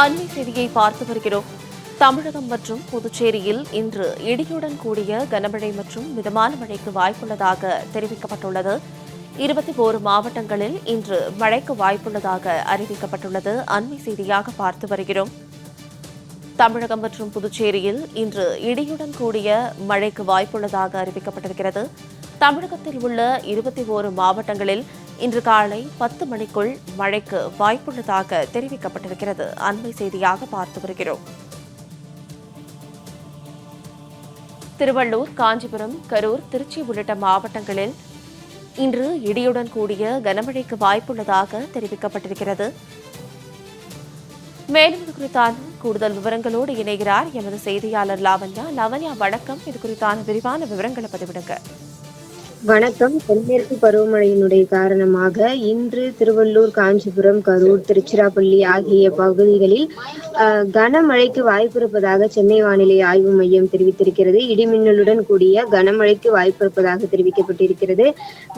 அண்மை செய்தியை பார்த்து வருகிறோம். தமிழகம் மற்றும் புதுச்சேரியில் இன்று இடியுடன் கூடிய கனமழை மற்றும் மிதமான மழைக்கு வாய்ப்புள்ளதாக தெரிவிக்கப்பட்டுள்ளது. இருபத்தி ஓரு மாவட்டங்களில் இன்று மழைக்கு வாய்ப்புள்ளதாக அறிவிக்கப்பட்டுள்ளது. அண்மை செய்தியாக பார்த்து வருகிறோம். தமிழகம் மற்றும் புதுச்சேரியில் இன்று இடியுடன் கூடிய மழைக்கு வாய்ப்புள்ளதாக அறிவிக்கப்பட்டிருக்கிறது. தமிழகத்தில் உள்ள இருபத்தி ஓரு மாவட்டங்களில் இன்று காலை பத்து மணிக்குள் மழைக்கு வாய்ப்புள்ளதாக தெரிவிக்கப்பட்டிருக்கிறது. அண்மை செய்தியாக பார்த்து வருகிறோம். திருவள்ளூர் காஞ்சிபுரம் கரூர் திருச்சி உள்ளிட்ட மாவட்டங்களில் இன்று இடியுடன் கூடிய கனமழைக்கு வாய்ப்புள்ளதாக தெரிவிக்கப்பட்டிருக்கிறது. மேலும் இது குறித்தான கூடுதல் விவரங்களோடு இணைகிறார் எமது செய்தியாளர் லாவண்யா. லாவண்யா வணக்கம். இது குறித்தான விரிவான விவரங்களை பதிவிடுங்க. வணக்கம். தென்மேற்கு பருவமழையினுடைய காரணமாக இன்று திருவள்ளூர் காஞ்சிபுரம் கரூர் திருச்சிராப்பள்ளி ஆகிய பகுதிகளில் கனமழைக்கு வாய்ப்பிருப்பதாக சென்னை வானிலை ஆய்வு மையம் தெரிவித்திருக்கிறது. இடிமின்னலுடன் கூடிய கனமழைக்கு வாய்ப்பிருப்பதாக தெரிவிக்கப்பட்டிருக்கிறது.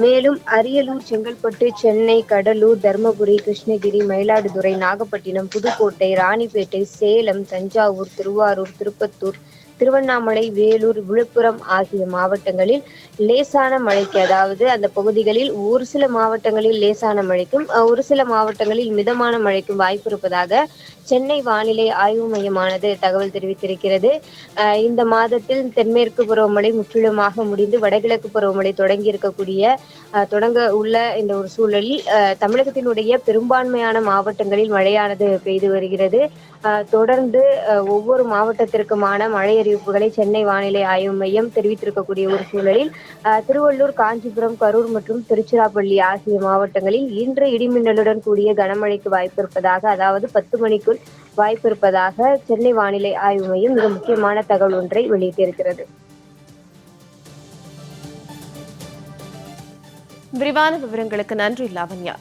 மேலும் அரியலூர் செங்கல்பட்டு சென்னை கடலூர் தருமபுரி கிருஷ்ணகிரி மயிலாடுதுறை நாகப்பட்டினம் புதுக்கோட்டை ராணிப்பேட்டை சேலம் தஞ்சாவூர் திருவாரூர் திருப்பத்தூர் திருவண்ணாமலை வேலூர் விழுப்புரம் ஆகிய மாவட்டங்களில் லேசான மழைக்கு அதாவது அந்த பகுதிகளில் ஒரு சில மாவட்டங்களில் லேசான மழைக்கும் ஒரு சில மாவட்டங்களில் மிதமான மழைக்கும் வாய்ப்பு இருப்பதாக சென்னை வானிலை ஆய்வு மையமானது தகவல் தெரிவித்திருக்கிறது. இந்த மாதத்தில் தென்மேற்கு பருவமழை முற்றிலுமாக முடிந்து வடகிழக்கு பருவமழை தொடங்கி இருக்கக்கூடிய தொடங்க உள்ள இந்த ஒரு சூழலில் அஹ், தமிழகத்தினுடைய பெரும்பான்மையான மாவட்டங்களில் மழையானது பெய்து வருகிறது. தொடர்ந்து அஹ், ஒவ்வொரு மாவட்டத்திற்குமான மழை அறிவிப்புகளை சென்னை வானிலை ஆய்வு மையம் தெரிவித்திருக்கக்கூடிய ஒரு சூழலில் திருவள்ளூர் காஞ்சிபுரம் கரூர் மற்றும் திருச்சிராப்பள்ளி ஆகிய மாவட்டங்களில் இன்று இடிமின்னலுடன் கூடிய கனமழைக்கு வாய்ப்பு இருப்பதாக அதாவது பத்து மணிக்குள் வாய்ப்பு இருப்பதாக சென்னை வானிலை ஆய்வு மையம் மிக முக்கியமான தகவல் ஒன்றை வெளியிட்டிருக்கிறது. விரிவான விவரங்களுக்கு நன்றி லாவண்யா.